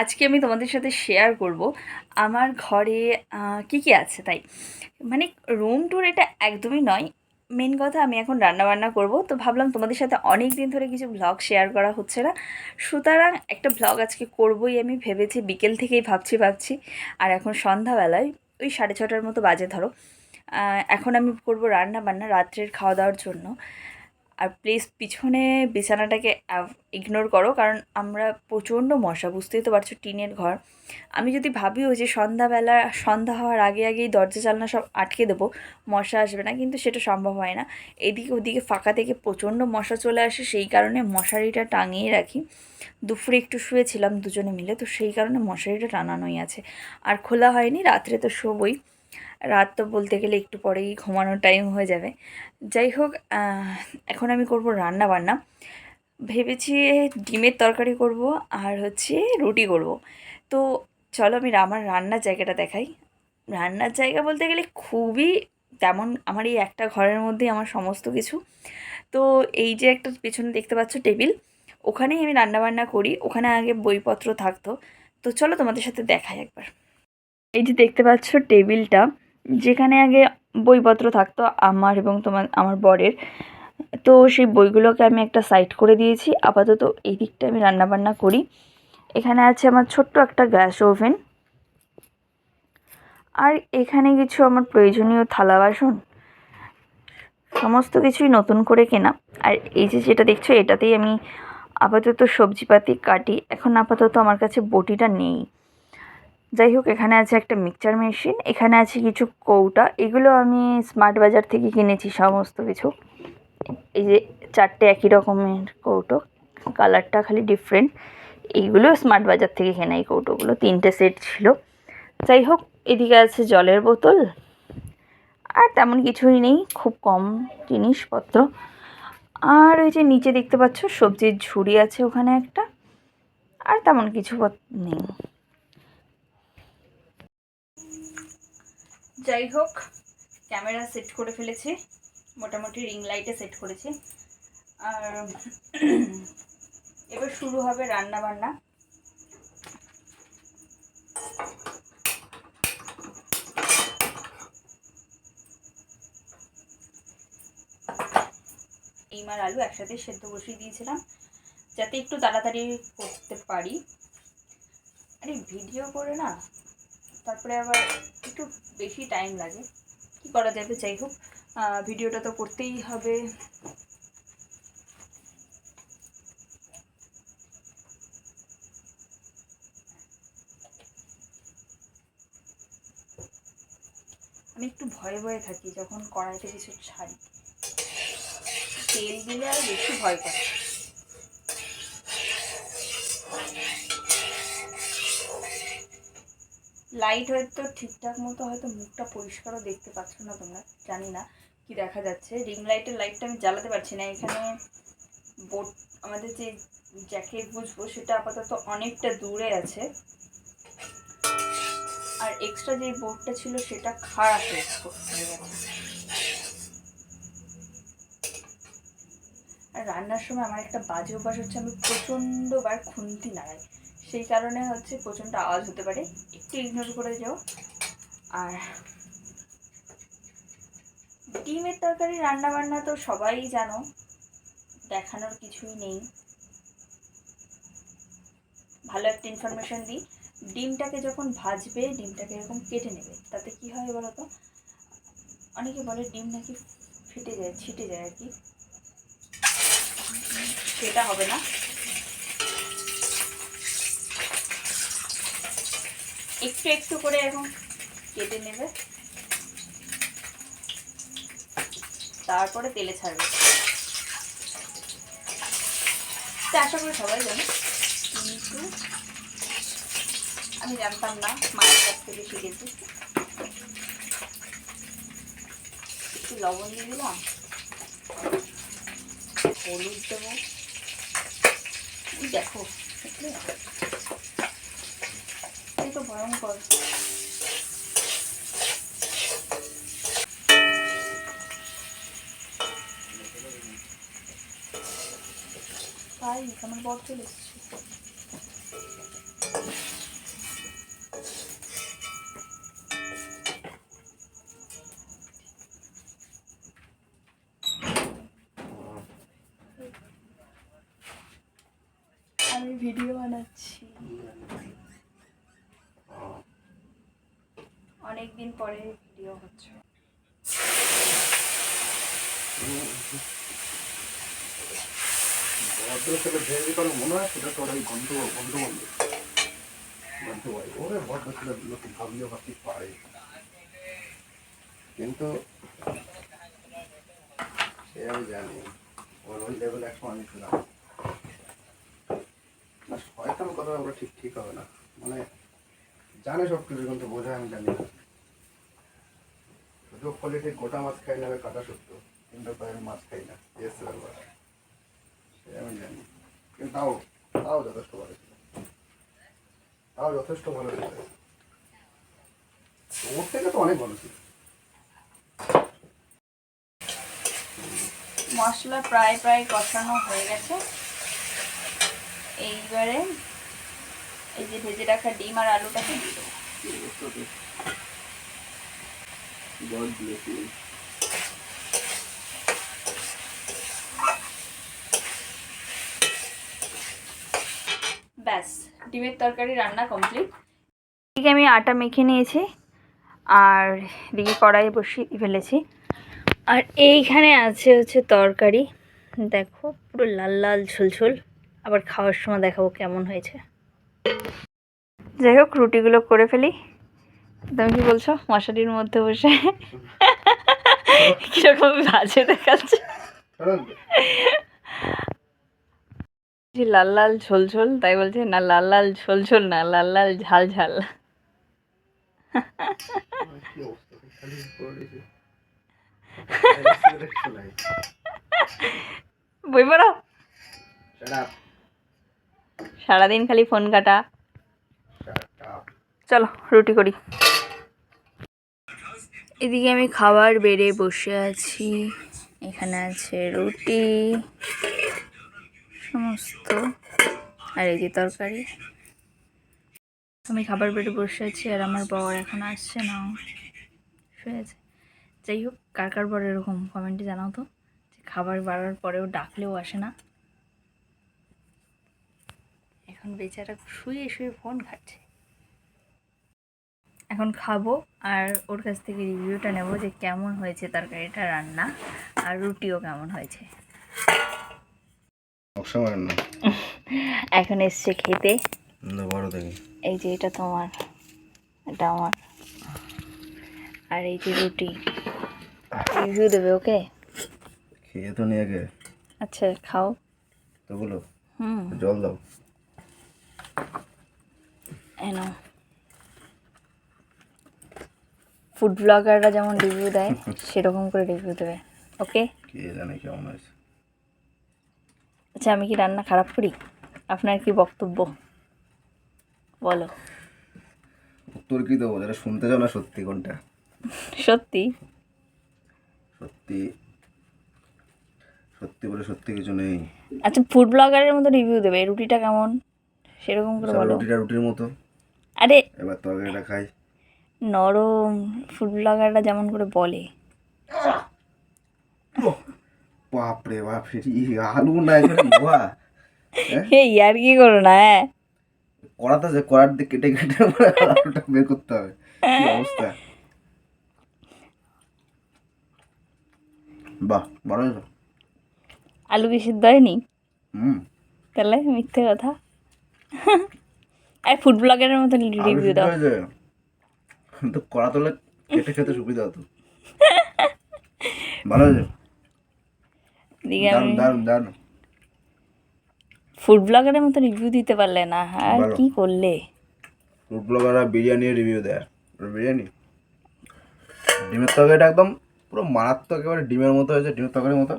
আজকে আমি তোমাদের সাথে শেয়ার করব। আমার ঘরে কি কি আছে তাই? মানে রুম ট্যুর এটা একদমই নয়। মেন কথা আমি এখন রান্না বান্না করব। তো ভাবলাম তোমাদের সাথে অনেক দিন ধরে কিছু ব্লগ শেয়ার করা হচ্ছে না। সুতরাং একটা ব্লগ আজকে করবই আমি ভেবেছি, বিকেল থেকেই ভাবছি ভাবছি। আর এখন সন্ধ্যাবেলায়, ওই সাড়ে ছটার মতো বাজে ধরো। এখন আমি করব রান্না বান্না রাত্রের খাওয়া দাওয়ার জন্য। আর প্লিজ পিছনে বিছানাটাকে ইগনোর করো, কারণ আমরা প্রচণ্ড মশা, বুঝতেই তো পারছ, টিনের ঘর। আমি যদি ভাবিও যে সন্ধ্যাবেলা, সন্ধ্যা হওয়ার আগে আগেই দরজা, জানলা সব আটকে দেবো, মশা আসবে না, কিন্তু সেটা সম্ভব হয় না। এদিকে ওদিকে ফাঁকা থেকে প্রচণ্ড মশা চলে আসে, সেই কারণে মশারিটা টাঙিয়ে রাখি। দুপুরে একটু শুয়েছিলাম দুজনে মিলে, তো সেই কারণে মশারিটা টানানোই আছে। আর খোলা হয়নি, রাত্রে তো শোবই। রাত তো বলতে গেলে একটু পরেই ঘুমানোর টাইম হয়ে যাবে। যাই হোক এখন আমি করব রান্না বান্না। ভেবেছি ডিমের তরকারি করব আর হচ্ছে রুটি করব। তো চলো আমি আমার রান্নার জায়গাটা দেখাই। রান্নার জায়গা বলতে গেলে খুবই তেমন, আমার এই একটা ঘরের মধ্যেই আমার সমস্ত কিছু। তো এই যে একটা পেছনে দেখতে পাচ্ছ টেবিল, ওখানেই আমি রান্না বান্না করি। ওখানে আগে বইপত্র থাকতো। তো চলো তোমাদের সাথে দেখাই একবার। এই যে দেখতে পাচ্ছ টেবিলটা যেখানে আগে বইপত্র থাকতো আমার এবং তোমার, আমার বরের, তো সেই বইগুলোকে আমি একটা সাইড করে দিয়েছি। আপাতত এই দিকটা আমি রান্নাবান্না করি। এখানে আছে আমার ছোট্ট একটা গ্যাস ওভেন। আর এখানে কিছু আমার প্রয়োজনীয় থালা বাসন। সমস্ত কিছুই নতুন করে কেনা। আর এই যে যেটা দেখছ, এটাতেই আমি আপাতত সবজিপাতি কাটি। এখন আপাতত আমার কাছে বটিটা নেই। যাই হোক, এখানে আছে একটা মিক্সচার মেশিন এখানে আছে কিছু কৌটা, এগুলো আমি স্মার্ট বাজার থেকে কিনেছি সমস্ত কিছু। এই যে চারটে একই রকমের কৌটো কালারটা খালি ডিফারেন্ট এইগুলো স্মার্ট বাজার থেকে কেনা এই কৌটোগুলো, তিনটে সেট ছিল। যাই হোক, এদিকে আছে জলের বোতল। আর তেমন কিছুই নেই, খুব কম জিনিসপত্র। আর ওই যে নিচে দেখতে পাচ্ছ, সবজির ঝুড়ি আছে ওখানে একটা। আর তেমন কিছু নেই। যাই হোক, ক্যামেরা সেট করে ফেলেছি, মোটামুটি রিং লাইটে সেট করেছি। আর এবার শুরু হবে রান্না বান্না। এইমার আলু একসাথে সেদ্ধ বসিয়ে দিয়েছিলাম, যাতে একটু তাড়াতাড়ি করতে পারি। আরে ভিডিও করে না? তারপরে আবার একটু বেশি টাইম লাগে। কি করা যাবে? যাই হোক ভিডিওটা তো করতেই হবে। আমি একটু ভয়ে ভয়ে থাকি যখন কড়াইতে কিছু ছাড়ি। তেল দিলে আর বেশি ভয় করে লাইট হয়তো ঠিকঠাক মতো হয়তো মুখটা পরিষ্কারও দেখতে পাচ্ছ না তোমরা, জানি না কি দেখা যাচ্ছে। রিং লাইটের লাইটটা আমি জ্বালাতে পারছি না, এখানে বোট আমাদের যে জ্যাকেট বুঝব সেটা আপাতত অনেকটা দূরে আছে। আর এক্সট্রা যে বোর্ডটা ছিল সেটা খারাপ হয়ে আর রান্নার সময় আমার একটা বাজে অভ্যাস হচ্ছে, আমি প্রচণ্ডবার খুন্তি নাড়াই সেই কারণে হচ্ছে প্রচণ্ড আওয়াজ হতে পারে। একটু ইগনোর করে যাও। আর ডিমের তরকারি রান্না বান্না তো সবাই জানো, দেখানোর কিছুই নেই। ভালো একটা ইনফরমেশন দিই, ডিমটাকে যখন ভাজবে, ডিমটাকে এরকম কেটে নেবে। তাতে কি হয় বলো তো অনেকে বলে ডিম নাকি ফেটে যায়, ছিটে যায় আর কি। সেটা হবে না। একটু একটু করে এখন কেটে নেবে। তারপরে তেলে ছাড়বে। আশা করি সবাই জানে, কিন্তু আমি জানতাম না, মায়ের কাছ থেকে শিখেছি। একটু লবণ দিয়ে দিলাম। হলুদ দেবো। দেখো গরম কর তাই আমার বর চলে এসেছে। আমি ভিডিও বানাচ্ছি। দিন পরে ভিডিও হচ্ছে। মনে হয়? সেটা ভাবলেও ভাবতে পারে? কিন্তু সে আমি জানি, ওর ওই লেভেল একশো আমি না শয়তান কথা ওরা ঠিক ঠিক হবে না। মানে জানে সব কিছু কিন্তু বোঝায় আমি জানি না। শুধু কোয়ালিটি গোটা মাছ খাই না কাটা সত্য। কিন্তু তাই আমি মাছ খাই না। এসে ব্যাপার আমি জানি। কিন্তু তাও তাও যথেষ্ট ভালো ছিল। তাও যথেষ্ট ভালো ছিল। ওর থেকে তো অনেক ভালো ছিল। মশলা প্রায় প্রায় কষানো হয়ে গেছে। এইবারে এই যে ভেজে রাখা ডিম আর আলুটাকে দিয়ে দেবো। God bless you. ব্যাস ডিমের তরকারি রান্না কমপ্লিট এদিকে আমি আটা মেখে নিয়েছি আর এদিকে কড়াই বসিয়ে ফেলেছি। আর এইখানে আছে হচ্ছে তরকারি। দেখো পুরো লাল লাল ঝোলঝোল আবার খাওয়ার সময় দেখাবো কেমন হয়েছে। যাই হোক রুটিগুলো করে ফেলি। তুমি কি বলছো? মশারির মধ্যে বসে। কীরকম বাজে দেখাচ্ছে। লাল লাল ঝোল ঝোল, তাই বলছে, না, লাল লাল ঝোল ঝোল না, লাল লাল ঝাল ঝাল। বই পড়ো। সারাদিন খালি ফোন কাটা। চলো, রুটি করি। এদিকে আমি খাবার বেড়ে বসে আছি। এখানে আছে রুটি, সমস্ত। আর এই যে তরকারি। আমি খাবার বেড়ে বসে আছি আর আমার বর এখন আসছে না। শুয়ে আছে। যাই হোক, কার কার বর এরকম কমেন্টে জানাও তো যে খাবার বাড়ার পরেও ডাকলেও আসে না। এখন বেচারা শুয়ে শুয়ে ফোন ঘাটছে। এখন খাব আর ওর কাছ থেকে রিভিউটা নেব যে কেমন হয়েছে তরকারিটা রান্না আর রুটিও কেমন হয়েছে। এখন এসছে খেতে। এই যে এটা তোমার এটা আমার। আর এই যে রুটি। রিভিউ দেবে ওকে? খেয়ে তো নিয়ে গে আচ্ছা খাও। তো বলো হুম। জল দাও। এনো ফুড ব্লগাররা যেমন রিভিউ দেয় সেরকম করে রিভিউ দেবে ওকে কে জানে কেমন হয়েছে? আচ্ছা আমি কি রান্না খারাপ করি? আপনার কি বক্তব্য? বলো। উত্তর কি দেবো? যেটা শুনতে চাও না সত্যি কোনটা? সত্যি? সত্যি সত্যি বলে সত্যি কিছু নেই। আচ্ছা ফুড ব্লগারের মতো রিভিউ দেবে রুটিটা কেমন? সেরকম করে সব বলো। রুটিটা রুটির মতো। আরে এবার তরকারিটা খাই। নরম ফুড ব্লগাররা যেমন করে বলে। বাপরে বাপ ই আলু না হ্যাঁ? এই আর কি করো না হ্যাঁ? কড়াতে যে কড়ার দিকে কেটে কেটে আলুটা বের করতে হবে অবস্থা? বাহ বড় আলু কি সিদ্ধ হয়নি? হুম। তাহলে মিথ্যে কথা। আর ফুড ব্লগারের মতো রিভিউ দাও। তো কড়া তোলে কেটে খেতে সুবিধা হতো। ভালো হয়েছে? ফুড ব্লগারের মতো রিভিউ দিতে পারলে না আর কি করলে? ফুড ব্লগাররা বিরিয়ানির রিভিউ দেয়। বিরিয়ানি। ডিমের তরকারিটা একদম পুরো মারাত্মক একেবারে ডিমের মতো হয়েছে ডিমের তরকারির মতো।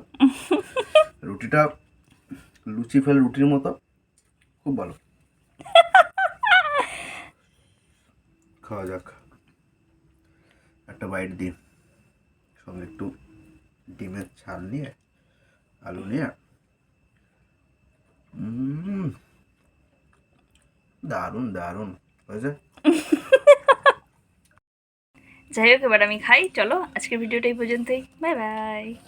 রুটিটা লুচি ফেল রুটির মতো। খুব ভালো। খাওয়া যাক। একটা বাইট দিন। সঙ্গে একটু ডিমের ছাল নিয়ে, আলু নিয়ে। দারুণ দারুণ। হয়েছে যাই হোক, এবার আমি খাই। চলো, আজকের ভিডিওটা এই পর্যন্তই। Bye bye.